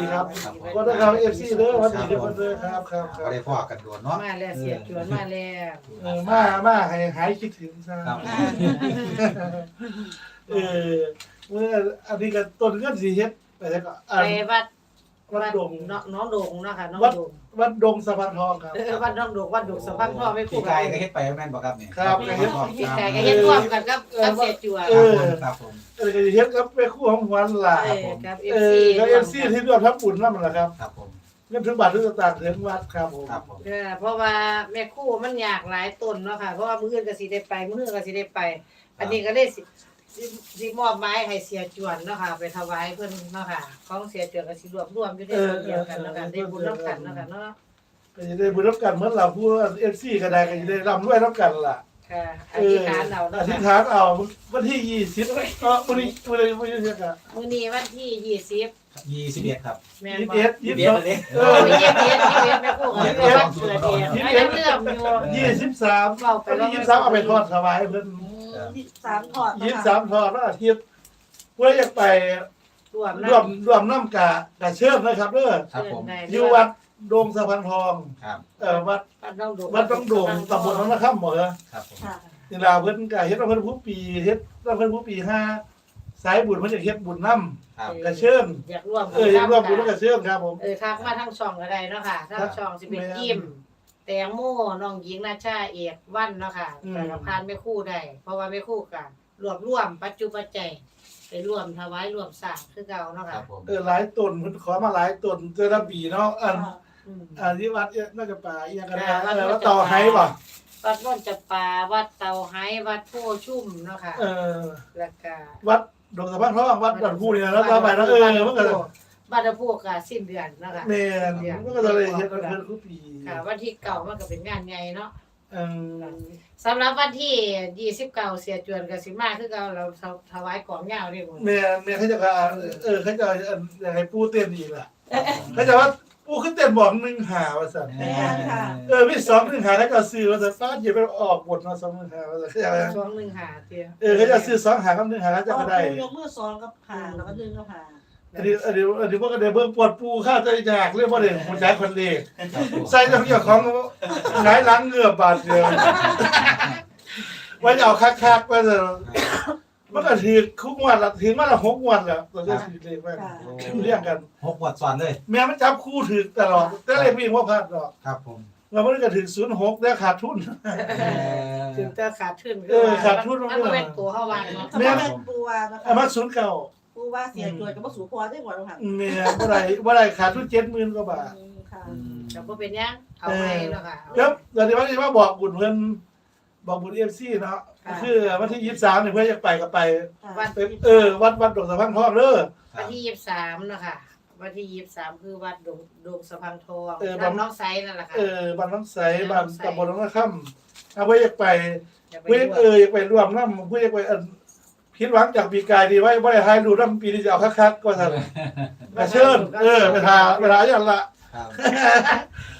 ดีครับครับผมวันนี้ครับเอฟซีเด้อวันนี้เด้อวันนี้ครับครับคก็รับได้พ่อกันโดนเนาะ มาแล้วเสียจวนมาแล้วเออมามาให้หายคิดถึงซะครับ เออเมื่ออันนี้ก็ต้นเงินสีเฮ็ดไปแล้วก็อันไปวัด วัดดงน้องน้องโดงเนาะค่ะน้องวัดโดงวัดดงสะพานทองครับ เออวัดน้องโดงวัดดงสะพังพ่อไม่พี่คู่ไก่ก็เฮ็ดไปแม่นบ่ครับนี่ครับพี่ไก่ก็เฮ็ดร่วมกันกับกับเสียจวนเออครับผมเออก็สิเฮ็ดกับแม่ครู่ของหวานหลาเออกับเอเอฟอซีก็เอฟซีที่ร่วมทำบุญนั่นแหละครับครับผมเงินถึงบาทถึงสตางค์ถึงวัดครับผมครับผมเออเพราะว่าแม่คู่มันอยากหลายต้นเนาะค่ะเพราะว่ามื้ออื่นก็สิได้ไปมื้ออื่นก็สิได้ไป อันนี้ก็ได้สิ สิสิมอบไม้ให้เสียจวนเนาะค่ะ ไปถวายเพิ่นเนาะค่ะของเสียจวนก็สิรวบรวมอยู่ในส่วนเดียวกันเนาะค่ะได้บุญร่วมกันเนาะค่ะเนาะก็จะได้บุญรับกันเหมื่อนเราผู้เอฟซีก็ได้ก็จะได้ร่ำรวยรับกันล่ะค่ะอเอธิอษฐานเอาอเนาะธิษค่ะฐานเอาวันที่ยี่สิบก็วันนี้วันนี้วันนี้เรียกอะมื้อนี้วันที่ยี่สิบ21ครับแม่นยี่สิบบ่เอ็ดยี่สิบสอง เอ็ดเอเอออยี่สิบเอ็ดยี่สิบเอ็ดแม่คู่กับแม่วันเกิดเองไม่ได้เรื่องอยู่ยี่สิบสามวันที่ยี่สิบสามเอาไปทอดถวายเพิ่น ยี่สิบสามถอดยี่สิบสามทอดวันอาทิตย์เพื่ออยากไปรวมร่วมร่วมน้ำกะกะเชิญนะครับเด้อครับผม อยู่วัดดงสะพานทองครับ เออวัดวัดน้องโดงวัดต้องโด่งตำบลน้องนะครับหมอเหรอครับผมค่ะนี่ลาเพิ่นกะเฮ็ดว่าเพิ่นผู้ปีเฮ็ดว่าเพิ่นผู้ปีห้าสายบุญเพิ่นจะเฮ็ดบุญน้ครับำกะเชิญอยากร่วมเอออยากร่วมบุญแล้วกะเชิญครับผม เออทักมาทั้งช่องก็ได้เนาะค่ะทั้งช่องสิเป็นยิ้ม แตงโมน้องหญิงนาชาเอกวันเนาะค่ะแต่ละพานไม่คู่ได้ เพราะว่าไม่คู่กันรวบรวมปัจจุปัจจัยไปร่วมถวายร่วมสร้างคือเก่าเนาะครัค่ะบผม เออหลายตนเพิ่นขอมาหลายตนเจอระบีเนาะอันอืม อันที่วัดเนี่ยน่าจะป่าอีหยังกันนะอ่าวัดเออวัวัดดเต่อไฮบ่วัดโน่นจะปาวัดเตาไห้วัดโพชุ่มเนาะค่ะเออ แล้วก็วัดดงสะพานทองวัดดอนผู้นี่นะแล้วต่อไปแล้วเออมันก็ บ้านตะพูก็สิ้นเดือนเนาะค่ะแม่นมันก็จะเลยเฮ็ดเพิ่นผู้ปีค่ะ วันที่เก่ามันก็เป็นงานใหญ่เนาะเออสำหรับวันที่ยี่สิบเก้าเสียจวนกับสิมาคือเราเราถวายของยาวนี่หมดแม่แม่เขาจะว่าเออเขาจะอยากให้ปู่เต้นอีกล่ะเขาจะว่าปู่ขึ้นเต้นบอกหนึ่งหาว่าซั่นแม่ค่ะเออมีสองหนึ่งหาแล้วก็ซื้อว่าซั่นป้าอย่าไปออกบทมาสองหนึ่งหาว่าซั่นเขาจะว่าช่วงหนึ่งหาเตียเออเขาจะซื้อสองหากับหนึ่งหาแล้วจะก็ได้ยกมือสองกับผ่าแล้วก็ดึงกับผ่า อันนี้อันนี้อันนี้พวกก็ได้เบิ่งปวดปูข้าวใจยากเรื่องบ่ได้หัวใจคนเลครับผมใส่เจ้าของหงายหลังเหงือบบาดเดียวว่าจะเอาคักๆว่าจะมันก็ถือคุกงวันละถือมาละหกงวันแล้วตัวจะถือเลขแม่นเรียกกันหกวัดซ้อนเลยแม่มันจับคู่ถือตลอดแต่เลขวิ่งว่าพลาดดอกครับผมแล้วมันก็ถือศูนย์หกได้ขาดทุนถึงจะขาดทุนเออขาดทุนมันก็เป็นตัวเข้าวางเนาะทำไมเป็นปูวานะเอามาคะศูนย์เก่า ปูว่าเสียจวนกับว่าสูพอได้หมดแล้วค่ะเมียบ่ได้บ่ได้ขาดทุนเจ็ดหมื่นกว่าบาทค่ะอืมแต่ก็เป็นยังเอาไปเนาะค่ะครับเดี๋ยวนี้ว่าจะมาบอกบุญเพิ่นบอกบุญเอฟซีเนาะคือวันที่ยี่สิบสามเนี่ยเพื่อนจะไปก็ไปวันไปเออ วัดวัดดอกสะพังทองเด้อครัวับนที่ยี่สิบสามเนาะค่ะวันที่ยี่สิบสามคือวัดดงดงสะพังทองเออบ้าน น้องไซนั่นแหละค่ะ เออบ้านน้องใสบ้านตำบลน้องนาค่ำเอาเพื่ออยากไป อย่าไปเพื่อร่วมเอออยากไปร่วมน้ำเพื่ออยากไปอัน คิดหวังจากปีกายดีไว้บ่ได้ให้ดูน้ำปีนี้จะเอาคักๆก็ซั่นกระเชิญเออไปทาไปทาอย่างละครับ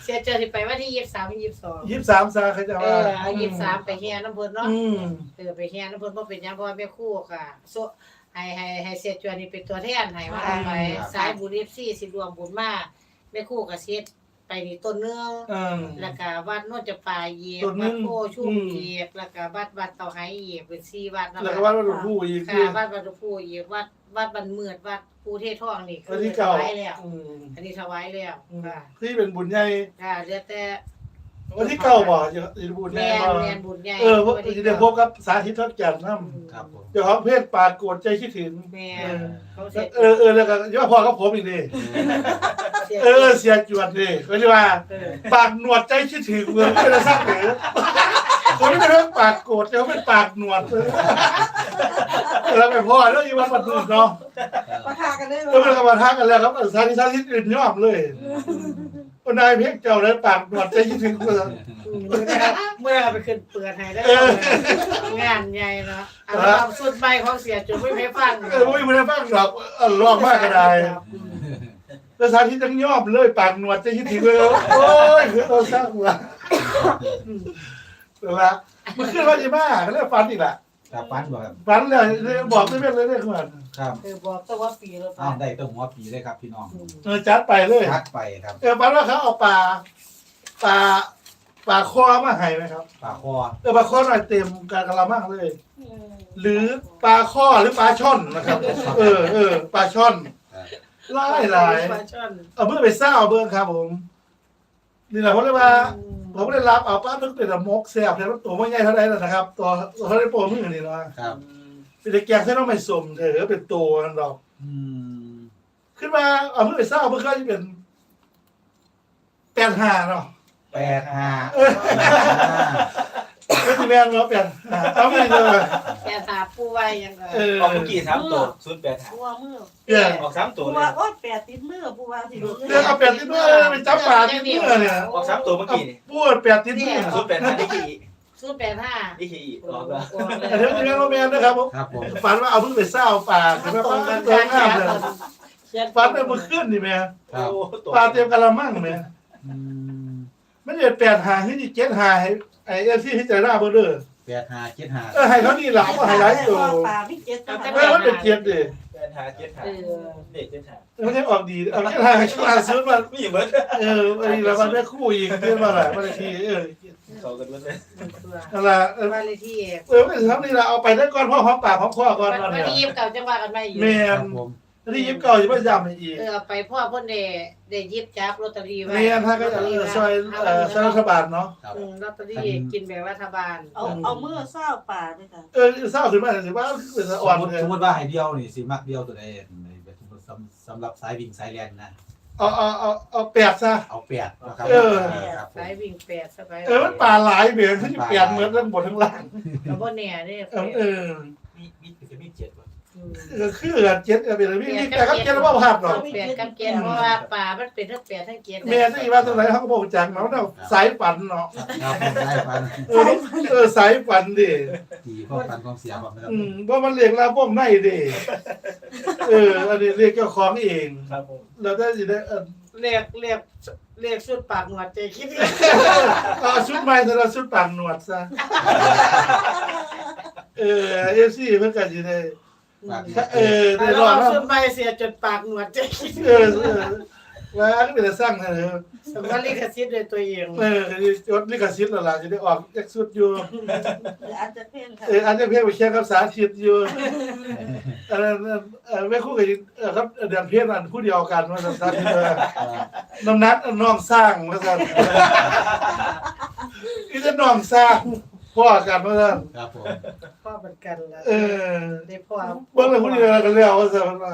เสียเจอที่ไปวันที่ยี่สิบสามยี่สิบสองยี่สิบสามซาเขาจะเอว่าอเอายี่สิบสามไปเฮียน้ำเพิ่นเนาะอืมเออไปเฮียน้ำเพิ่นบ่เป็นหยังเพราะว่าแม่ครู่ค่ะโซให้ให้ให้เสียจวนนี่เป็นตัวแทนให้ว่าไปสายบุญ FC สิรวมบุญมาแม่ครู่ก็เสีย ไปนี่ต้นเนืองอืมแล้วก็วัดโนนจะปลาเหยียบต้นเนืวัองดโพชุ่มอืม เหยียบแล้วก็วัดวัดเตาไห้เหยียบเป็นสี่วัดนะแล้วก็คะวัดวัดหลวงปู่อีกคืค่ะอวัดวัดหลวงปู่เหยียบวัดวัดบันเมือดวัดภูเทศทองนี่วันคือที่ถเก่าวายแล้วอืมอันนี้ถวายแล้วค่ะที่เป็นบุญใหญ่ ค่ะเหลือแต่ วันที่เก่าบ่จะจะบุญใหแมญ่นบ่แมนบุญใหญ่เออพวกวันที่เดี๋ยวพบกับสาธิตทอดจันทร์น้ครับผมำเจ้าของเพศปรากโกรธใจคิดถึง แมนเขาเสียเออเออแล้วก็ย่อพอกับผมอีกดิสียเออเสียจวดดิเขาเรียกว่าเออปากหนวดใจคิดถึงเมืองไม่ได้สร้างหรือคนที่เป็นเรื่องปากโกรธเขาเป็นปากหนวดแล้วไปพ่อแล้วอีวันวันนึงเนาะประทากันได้ไหมแล้วมันก็มาทักกันแล้วครับสาธิตสาธิตอื่นยอมเลยค นนายเพียงเจ้าเลยปากหนวดใจคิดถึงเมืองเมื่อเมื่อไปขึ้นเปลือกให้ได้เอองานใหญ่เนาะอันนี้ความสุดใบของเสียจนไม่ให้ฟังเออไม่ได้ฟังหรอกเออลอกมากก็ได้แล้วสาธิตยังยอมเลยปากหนวดใจคิดถึงเลยโอ้ยคือเราสร้างว่าเวลามันขึ้นว่าจะบ้าก็เรียกฟันอีกแหละครับฟันบ่ครับฟันเลยบอกไม่เป็นเลยเรียกมัน คครับเออบอกตัวว่าปีแล้วอ้าวได้ตัวหัวปีเลยครับพี่น้องเออจัดไปเลย ทักไปครับเออปันว่าเขาเอาปลาปลาปลาคอมาให้ไหมครับปากคอเออปลาคอหน่อยเต็มกากระมังเลย หรือปลาข้อหรือปลาช่อนนะครับ เออเออปลาช่อนหลายหลายปลาช่อนเอาเมื่อไปเศร้าเบิ้งครับผมนี่แหละผมเลยว่า ผมได้รับเอาป้าตึกเป็นมกแซ่บแต่ว่าตัวไม่ใหญ่เท่าไหร่นะครับ ตัวตัวเท่าไหร่โปรมือนี่เนาะครับ เป็นแกงเส้นต้องไม่สมเถอะเป็นตัวนั่นดอก อืมขึ้นมาเอาเมื่อไปเศร้าเมื่อก็จะเป็นแปดห้าเนาะแปดห้าก็จะแม่นเนาะแปดห้าเอาไม่เลยแกสาปูไว้ยังไงเออออกเมื่อกี้สามตัวศูนย์แปดหาปัวมือเออออกสามตัวปัเลวยโอ๊ยแปดติดมือปัวสิเดี๋ยวเอาแปดติดมือไปจับปลาติดมือเนี่ยออกสามตัวเมื่อกี้นี่ปวดแปดติดมือศูนย์แปดหาได้กี่ ศูนย์แปดห้าได้กี่ออกแล้วอันนี้จะแม่นว่าแม่นนะครับผมครับผมฝันว่าเอาเพิ่งไปเศร้าปลาคือว่าปลาตัวงามเลยฝันไปเมื่อคืนนี่แม่ครับโอ้ตัวปลาเตรียมกะละมังแม่อืมไม่ได้แปดหาให้ที่เจ็ดหาให้ไอ้เอฟซีที่ใจหน้าเบอร์เด้อแปดห้าเจ็ดห้าเออให้เขานี่หลังว่าไฮไลท์ตัวปลาไม่เจ็ดตัวเออมันเป็นเจ็ดดิแปด หาเจ็ดหาเออเด็กเจ็ดหามันจะออกดีเอาแค่ทางช่วงซื้อมาไม่อยู่เบิร์ดเออไอ้แล้วมันไม่คู่อีกเรื่องมาแหละบางทีเออเขากันด้วยเลยนั่นแหละเออบ้านเลขที่เออไม่ทำนี่ละเอาไปได้ก่อนพ่อหอมปากหอมคอก่อนวันตอนวันเนี้ยที่ยิบเก่าจังหวะกันไม่อยู่ แม่คนรับผม ที่ยิบเก่าจะไม่ย้ำให้อีกเออเอาไปพ่อพ่นเดได้ยิบจับลอตเตอรี่ไว้แม่ถ้าก็จะเออซอยเออซอยรัฐบาลเนาะครับ อืมลอตเตอรี่กินแบบรัฐบาลเอาเอามือเศร้าปลาด้วยค่ะเออเศร้าขึ้นมาถือว่าเป็นสะสอ่อนมมติเลยสมมติว่าให้เดียวนี่สิมักเดียวตัวใดแบบสมมติสำสำหรับสายวิ่งสายแลนนะ เอาเอาเอาเอาแปดซะ เอาแปดนะครับเออ ครับผม สายวิ่งแปดสบายเออมันปลาหลายเบี่ยงขึ้นแปดเหมือนทั้งบนทั้งล่างแล้วบ่เนี่ยนี่เออเออมีมีจะมีเจ็ดป่ะเออคือกันเจ็ดเออเป็นมีมีแต่ครับเจ็ดแล้วว่าภาพหรอกแปดกับเจ็ดเพราะว่าป่ามันเป็นทั้งแปดทั้งเจ็ดแม่ที่ว่าตรงไหนเขาก็บอกจังเนาะเนาะสายฝันเนาะครับผมได้ฟันเออเออสายฝันดิดีข้อฟันของเสียบอกนะครับอืมว่ามันเรียกลาพวกในดิเอออันนี้เรียกเจ้าของเองครับผมแล้วได้สิได้เออเรียกเรียกเรียกชุดปากหนวดใจคิดเอาชุดใหม่แต่ละชุดปากหนวดซะเออเอฟซีเพิ่นก็ สิได้เออได้แล้วรอดเอาแล้วชุดไปเสียจนปากหนวดใจคิดเออเออว่าก็เป็นแต่สร้างเถอะสมก็ลิขสิทธิ์ด้วยตัวเองเออจดลิขสิทธิ์แล้วล่ะจะได้ออกจากสุดอยู่ หรืออาจจะเพ่นค่ะเอออันนี้เพียงไปแค่กับสาธิตอยู่อันนั้นเออไม่คู่กับเออครับเดือนเพียงอันผู้เดียวกันว่าสาธิตเออน้ำหนักน้องสร้างว่าซั่นอีจะน้องสร้าง พ่อกันว่าซั่นครับผมพ่อเหมือนกันละเออได้พ่อเบิ่งแล้วผู้เดียวกันแล้วว่าซั่นว่า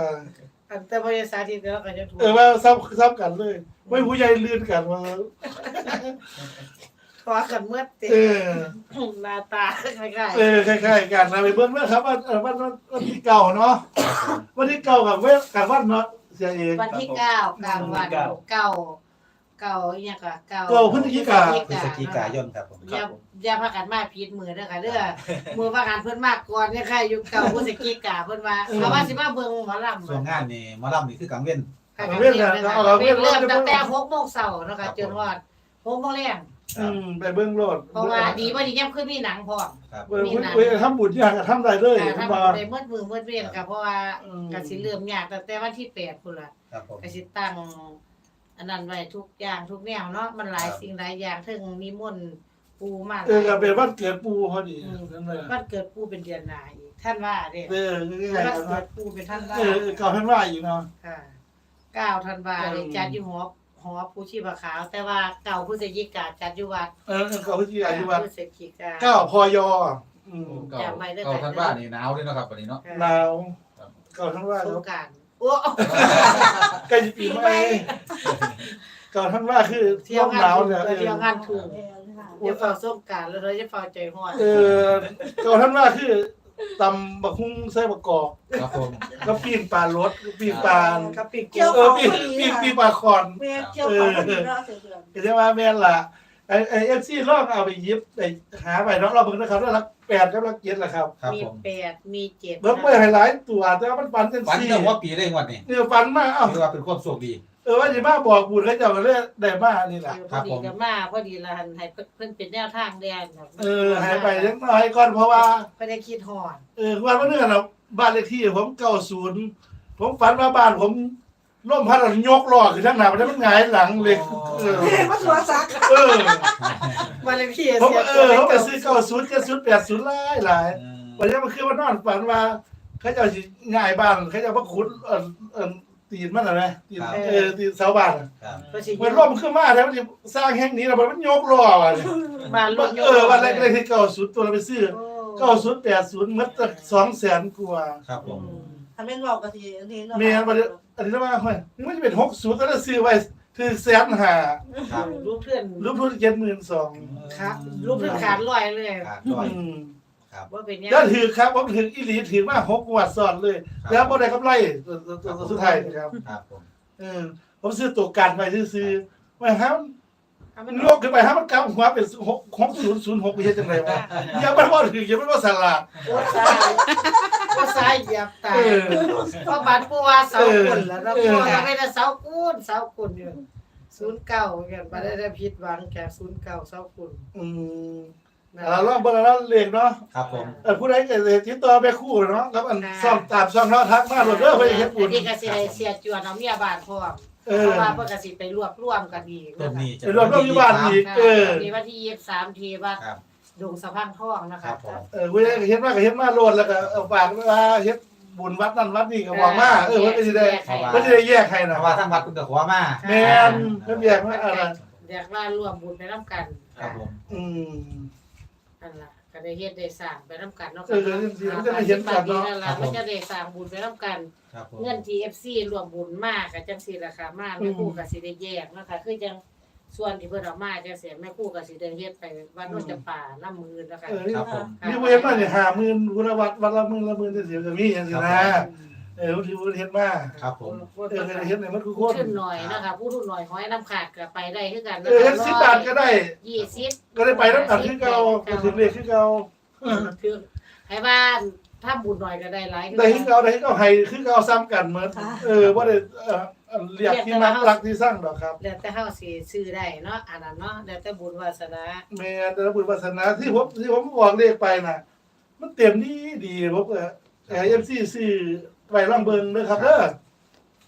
อันแต่พยาสาธิตแล้วก็จะถูกเออว่าซ้ำซ้ำกันเลยไม่ผู้ใหญ่ลื่นกันว่าทอกันเมื่อติเออหน้าตาคล้ายเออคล้ายๆกันนะไปเบิ่งนะครับว่าเออวันวันวันที่เก่าเนาะวันที่เก่ากับเว้กับวันเนาะเสียเองๆวันที่เก้ากลางวันเก้า เก้าอีหยังก็เก้าเก้าพฤศจิกา พฤศจิกายนครับผมอย่าอย่าพากันมาผิดมือเด้อค่ะเด้อมือพากันเพิ่นมากก่อนเนี่ยค่ะอยู่เก่าพฤศจิกาเพิ่นว่าเอาว่าสิมาเบิ่งหมอลำส่วนงานนี่หมอลำนี่คือกลางเว้น ค่ะเริ่มเริ่ม ตั้งแต่6โมงเช้าเนาะค่ะจนฮอด6โมงแรงอืมไปเบิ่งโลดเพราะว่าดีบ่ดียังคือมีหนังพร้อม ครับ เออเว้ยเว้ยทำบุญอย่างกับทำได้เลยค่ะผมถ้าว่า ได้มืดมือมืดเวียนก็เพราะว่า อืม ก็สิเริ่มยากตั้งแต่วันที่8พุ่นล่ะครับผม ก็สิตั้ง อันนั้นไว้ทุกอย่างทุกแนวเนาะมันหลายสิ่งหลายอย่างถึงนิมนต์ปูมาเออก็เป็นวันเกิดปูพอดีนั่นแหละวันเกิดปูเป็นเดือนหน้าอีกท่านว่าเด้เออวันง่ายๆกันเกิว่าดปูเป็นท่านว่าเออเก่าท่านว่าอยู่เนาะ ค่ะเก้าธันวาเลยจัดอยู่หอหอผู้ชีพขาว แต่ว่าเก่าพฤศจิกาจัดอยู่วัดเออเก่าพิธีอายุวัดพฤศจิกา เก้าพอยออืมเก่าเก่าท่านบ้านนี่หนาวด้วยเนาะครับวันนี้เนาะหนาวเก่าท่านว่าสเนาะงกราร โอ้ ใกล้จะปีใหม่เก่าท่านว่าคือเที่ยวลมงาหนาวนถูเนี่ยกเอเที่ยวองานถูกแม่นค่ะเดี๋ยวเฝ้าสงกรารแล้วเราจะเฝ้าใจฮ้อนเออเก่าท่านว่าคือตำบักหุ่งใส่บักกอกครับผมก็ปีนปลารสปีนปลากับปีกเกี่ยวเอขอองปีนปีนปีนปลาคอนแม่เกี่ยวของคนนี้เนาะเสือเดือนเห็นไหมแม่นล่ะ ไอไอเอฟซีลองเอาไปยิบไปหาไปเนาะเราเบิ่งนะครับแล้วรักแปดกับรักเจ็ดแหละครับครับมีผมแปดมีเจ็ดเบิ่งไปไฮไลท์ตัวแต่ว่ามันปันจังฝันซี่เรื่องว่าปีได้งวดนี่เนี่ยปันมาเอ้าถือว่าเป็นความโชคดี เออว่าสิมาบอกบุญเขาเจ้าก็เลยได้มานี่ล่ะพอดีกับมาพอดีละหันให้เพิ่นเป็นแนวทางแดนเออหายไปเล็กน้อยก่อนเพราะว่าไม่ได้คิดฮอดเออวันวันนึงเราบ้านเลขที่ผมเก้าศูนย์ผมฝันว่าบ้านผม ร่มพัดแล้วยกล้อขึ้นทั้งหน้ามันมันหงายหลังเลยเออมาตัวซักเออวันเลยพี่ผมเสียเอตัวอเล็กเขาไปเกินซื้อเก้าศูนย์เจ็ดศูนย์แปดศูนย์หลายหลายเออวันนี้มันคือว่านอนฝันว่าเขาจะเอาสิง่ายบ้านเขาจะเอามาขุดเออเออตีนมันอะไรตีนเออตีนเสาบ้านอะครับก็สิเหมือนร่มขึ้นมาแล้วมันจะสร้างแห่งนี้แล้วมันยกล้อว่ะเนี่ยบ้านรถยกเออวันแรกเลยที่เก้าศูนย์ตัวเราไปซื้อโอ้เก้าศูนย์แปดศูนย์มัดสองแสนกว่า ครับผม ทำเป็นบอกกันทีนี้เนาะเมียมันอันนี้ว่าเฮ้ยนี่มันจะเป็นหกศูนย์ก็ได้ซื้อไว้คือแสนหาครับรูปเพื่อนรูปทุนเจ็ดหมื่นสองครับรูปเพื่อนขาดลอยเลยครับร้อยครับว่าเป็นยังแล้วถือครับผมถืออีหลีถือมาหกงวัดซ้อนเลย แล้วบ่ได้กำไรตัวตัวตัวสุดท้ายนะครับครับผมเออผมซื้อตัวกันไปซื้อๆไว้ฮะมัมันนโลกขึ้นไปฮะมันกำหัวเป็นหกหกศูนย์ศูนย์หกไม่ใช่จังไรวะอย่ามันว่าถืออย่ามันว่าสลาก โอ้ซ้ายโอ้ซ้ายเหยียบตายเออเพราะบาดปัวเสากุนแล้วเราปัวเราไม่ได้เสากุนเสากุนอยู่ศูนย์เก้ากันมาได้ได้ผิดหวังแก่ศูนย์เก้าเสากุนอืมเราลองเบิ่งแล้วเลขเนาะครับผมเออผู้ใดเกิดติดต่อไปคู่เนาะครับอันซ่อมตามซ่อมเนาะทักมาโหลดเด้อเพิ่นเฮ็ดบุอัญนนี้ก็สิให้เสียจวนเอาเมียบ้านพร้อมเอเพอราะว่าเพิ่นก็สิไปรวบรวมกันอีกต้นนี้จะไปรวมรวมอยู่บ้านอีกเออมีวันที่23ทีว่าครับ ดงสะพานทองนะครัคะบผม เออผู้ใดเฮ็ดมาก็เฮ็ดมาโหลดแล้วก็เอาฝากว่าเฮ็ดบุญวัดนั่นวัดนี่ก็หวังมาเออเพิ่นก็สิได้เพิ่นสิได้แยกให้เพนะราะว่าทั้งวัดคุณกับขวามาแม่นเพิ่นแยกมาอะไรอยากว่ารวมบุญไปนํกันครับผมอืม นั่นล่ะก็ได้เฮ็ดได้สร้างไปนํกันเนาะเออเออจริงๆมันจะได้เห็นกันเนาะนั่นล่ะมันจะได้สร้างบุญไปนํกัน ครับผมเงิน TFC รวมบุญมากก็จังซี่ล่ะค่ะ มาแม่ครูก็สิได้แยกเนาะค่ะคือจัง ส่วนที่เพิ่นเอามาจังซี่แม่ครูก็สิได้เฮ็ดไปวัดโนนจำปาน้ำมือนะคะเออนี่ครับผม นี่ผู้เฮ็ดมาเนี่ย50,000พุทธวัดวัดละหมื่นละหมื่นจังซี่ก็มีจังซี่นะเออผู้ที่ผู้เฮ็ดมาครับผม เออเฮ็ดเนี่ยมันคือคผู้นทุนหน่อยนะคะผู้ทุนหน่อยห้อยน้ำขาดก็ไปได้คือกันเออเฮ็ด10บาทก็ได้ ยี่สิบก็ได้ไปนำกันคือเก่าก็ถึงเลขคือเก่าคือให้บ้าน ถ้าบุญหน่อยก็ได้หลายได้คือเก่าได้คือเก่าให้คือเก่าซ้ำกันเหมือนเออบ่ได้เอ่อเรียกที่มักรักที่สร้างดอกครับแล้วแต่เฮาสิซื้อได้เนาะอันนั้นเนาะแล้วแต่บุญวาสนาแม่แต่ละบุญวาสนาที่ผมที่ผมบอกเลขไปน่ะ มันเต็มดีดีผมเออเอฟซีซื้อไปล่องเบิงเด้อครับเด้อ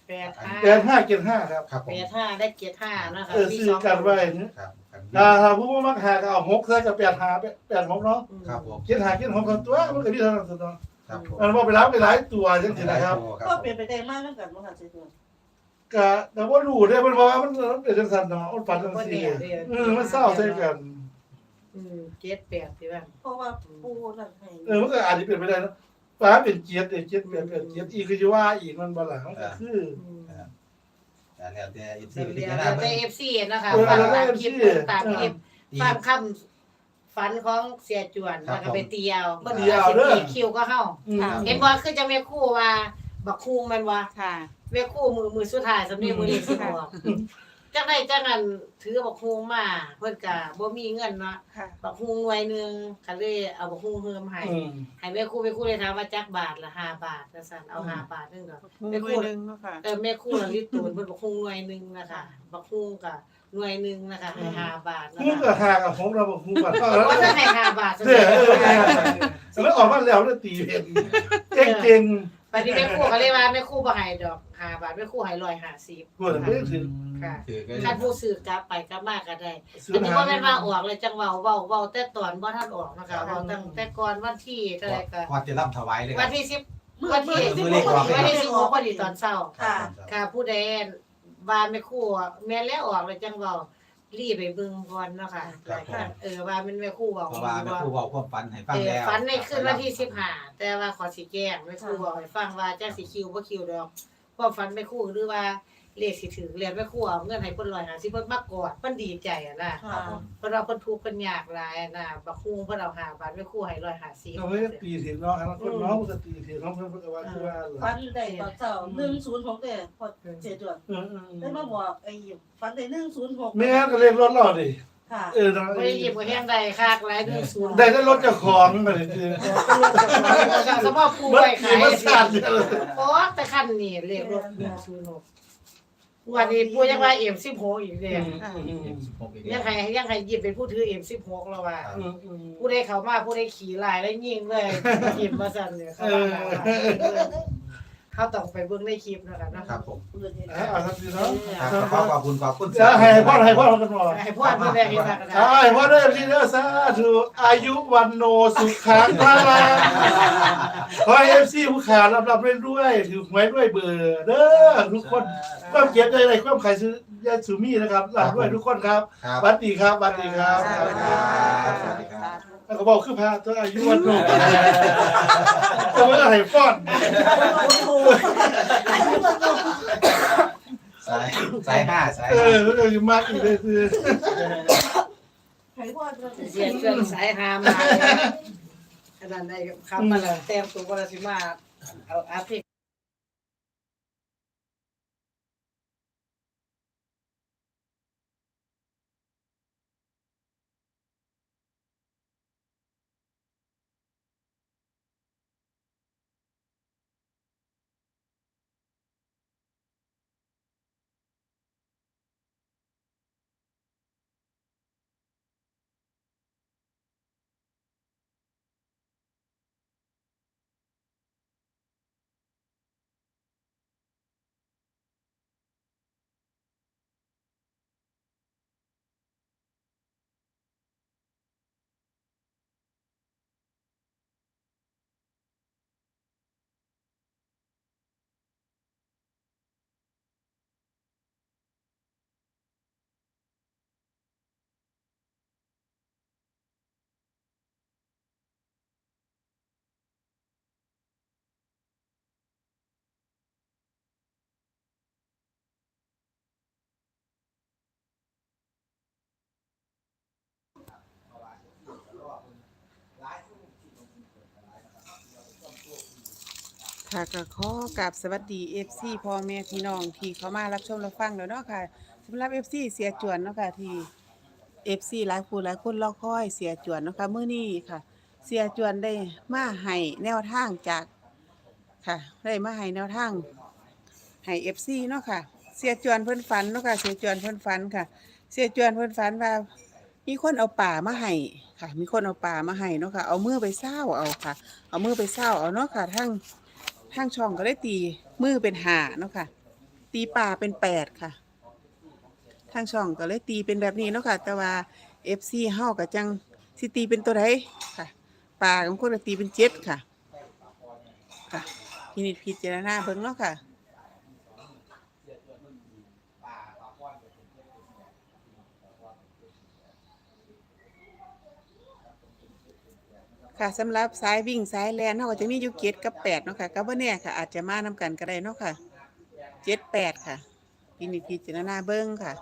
แปดห้าแปดห้าเจ็ดห้าครับครับผแปมดห้าได้เจ็ดห้านะคะเออซื้อกันไว้ครับ ถ้าถ้าผู้บ่มักหาก็เอาหกซะกับแปดหาแปดหกเนาะครับผมเจ็ดหาเจ็ดหกตัวมันก็มีเท่านั้นตัวเนาะครับผมมันบ่ไปรับไปหลายตัวจังซี่นะครับก็เปลี่ยนไปได้มากเหมือนกันว่าค่ะเสียจวนก็แต่ว่ารู้ได้มันว่ามันมันเป็นจังซั่นเนาะมันฝันจังซี่เออมันเศร้าใส่กันอืมเจ็ดแปดที่ว่าเพราะว่าปูนั่นให้เออมันก็อาจจะเป็นไปได้เนาะฟ้าเป็นเจ็ดเด้เจ็ดแปดแปดเจ็ดอีกคือจะว่าอีกมันบ่ล่ะมันก็คืออืม แล้วแต่อินซีเดี๋ยววิธีเดี๋ยวการแต่เอฟซีนะคะเออฟังแล้วตาม FC คลิปตามคลิปฟังคำฝันของเสียจวนแล้วก็ไปเตียวเพิ่นเตียวเด้อ สิคิวก็เฮาอืม เห็นบ่คือจะแม่ครู่ว่าบักคูงแมันว่าค่ะ แม่ครู่มือมือสุดท้ายสำนีมือเล็กสิบ่ จังได๋จังนั้นถือบักคูงมาเพิ่นก็บ่มีเงินเนาะค่ะ บักคูงหน่วยหนึงก็เลยเอาบักคูงเฮิมให้อืม ให้แม่ครู่แม่ครู่เลยถามว่าจักบาทละ5บาทจังซั่นเอาห้าบาทนึงก็มุ้งไปมืพูอดหนึงเนาะค่ะ เออแม่ครู่ละลิตูนเพิ่นบักคูงหน่วยหนึงนะคะบักคูงก็หน่วยหนึงนะคะให้ห้าบาทนะฮู้คะก็หากับผมเราบ่ฮู้บัดเออแล้วว่าจะให้ห้าบาทเด้อเออแม่แล้วออกมาแล้วเนี่ยตีเพ่นเก่ง ปฏิแม่ครู่ก็เลยว่าแม่ครู่บ่ให้ดอกห้าบาทแม่ครู่ให้150ๆพูดไม่ถึงค่ะถือก็คันผู้ซื้อกลับไปกลับมาก็ได้ซื้ออันนี้หาบ่แม่นว่าออกเลยจังเว้าเว้าเว้าแต่ตอนบ่ทันออกนะคะเว้าตั้งแต่ก่อนวันที่เท่าไหร่ก็พอจะร่ำถวายเลยควัรันบ ที่10เมื่อวันเมื่ที่อเมื่ที่อพเลขออกวันที่16พอดีตอนเช้า ค่ะ ค่ะผู้ใดบ้านแม่ครู่แม่นแล้วออกเลยจังเว้า รีบไปเบิ่งก่อนเนาะค่ะเออว่ามันแม่ครู่เว้าเพราะว่าแม่ครูบอกความฝันให้ฟังเออแล้วฝันในคืนวันที่15แต่ว่าขอสิแจ้งแม่ครู่บอกให้ฟังว่าจักสิคิวบ่คิวดอกเพราะฝันแม่ครู่หรือว่า เลขสิถึงเรียนแม่ครู่เอาเงินให้เพิ่น150เพิ่นมากอดเพิ่นดีใจอะนะครับผมเพราะเราคนทุกข์เป็นยากหลายนะบักคุ้งเพราะเราหาบาทไม่คู่ให้ร้อยหาซีเราไม่ได้ตีถึงเนาะครับคนน้องมันจะตีถึงน้องเพิ่นก็ว่าคือว่าฟันได้ตอนเช้าหนึ่งศูนย์หกเด้พอเสียจวนเออได้มาบอกไอ้ฟันได้หนึ่งศูนย์หกแม่ก็เรียกรถรอดิค่ะเออเนาะไม่ได้หยิบกับแห้งใดคากหลายเดือนศูนย์ได้ได้รถเจ้าของมาเลยคือสมมติผู้มันไปขี่ขายมันสั่นเลย โอ้แต่คันนี่เรียกรถหนึ่งศูนย์หก วันนี้ปูยังว่าเอ็มสิบหกอีกเด้อ16อีกยัแล้งวไงยังไงหยิบเป็นผู้ถือเอ็มสิบหกแล้วว่าครับผู้ใดเข้ามาผู้ใดขี่ลายแล้วยิงเลยคลิปมาสั่นเนี่ยเขาว่า เขาต้องไปเบิ่งในคลิปนะคะเนาะครับผมเปิดเห็นอ่าเอาสักทีเนาะครับขอขอบคุณขอบคุณเดี๋ยวให้พ่อให้พ่อกันหน่อยให้พ่อเพิ่นได้เห็นกันนะใช่พ่อเด้อพี่เด้อสาธุอายุวันโนสุขังพลังขอให้เอฟซีผู้ขารับรับเรื่อยๆถือหวยด้วยเบอร์เด้อทุกคนความเก็บได้ไรความขายซื้อยาสูมี่นะครับรับด้วยทุกคนครับครับ สวัสดีครับสวัสดีครับ สวัสดีครับ สวัสดีครับ แล้วก็บอกคือพระตัวอายุวันโนจะไม่ให้ฟ้อนสายสายห้าสายเอห้าอแล้วก็อยู่มากอีกเลยคือใครพ่อจะเสียเครื่องสายหามาเลยขนาดใดคำมาแล้วแต่งตัวบ่ได้สิมา เอาอาเพล ค่ะก็ขอกราบสวัสดี FC พ่อแม่พี่น้องที่เขามารับชมรับฟังแล้วเนาะค่ะสำหรับ FC เสียจวนเนาะค่ะที่ FC หลายผู้หลายคนรอคอยเสียจวนเนาะค่ะมื้อนี้ค่ะ เสียจวนได้มาให้แนวทางจากค่ะ ได้มาให้แนวทางให้ FC เนาะค่ะ เสียจวนเพิ่นฝันเนาะค่ะเสียจวนเพิ่นฝันค่ะ เสียจวนเพิ่นฝันว่ามีคนเอาป่ามาให้ค่ะ มีคนเอาป่ามาให้เนาะค่ะ เอามือไปเศร้าเอาค่ะ เอามือไปเศร้าเอาเนาะค่ะทั้ง ทางช่องก็ได้ตีมือเป็นหาเนาะค่ะ ตีป่าเป็นแปดค่ะ ทางช่องก็เลยตีเป็นแบบนี้เนาะค่ะ แต่ว่าเอฟซีเฮากับจังสิตีเป็นตัวไหนค่ะป่าของคนก็ตีเป็นเจ็ดค่ะ ค่ะพินิจพิจารณาเบิ่งเนาะค่ะ ค่ะสำหรับสายวิ่งสายแลนเขาก็จะมีอยู่เจ็ดกับแปดเนาะค่ะก็บ่แน่ค่ะ อาจจะมานำกันก็ได้เนาะค่ะเจ็ดแปดค่ะพินิจพิจารณาเบิ้งค่ะ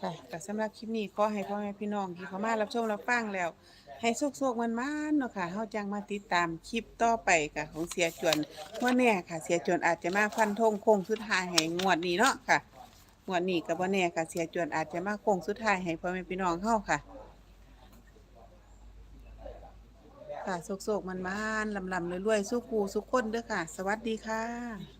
ค่ะแต่สำหรับคลิปนี้ขอให้พ่อแม่พี่น้องที่เขามารับชมรับฟังแล้ว ให้สุกๆมันมันเนาะค่ะเฮาจังมาติดตามคลิปต่อไปค่ะของเสียจวนว่าแน่ค่ะ เสียจวนอาจจะมาฟันธงโค้งสุดท้ายให้งวดนี้เนาะค่ะงวดนี้ก็บ่แน่ค่ะเสียจวนอาจจะมาโค้งสุดท้ายให้พ่อแม่พี่น้องเฮาค่ะ ค่ะสุกๆมันมันลำๆรวยๆสู้กูสุกคนเด้อค่ะ สวัสดีค่ะ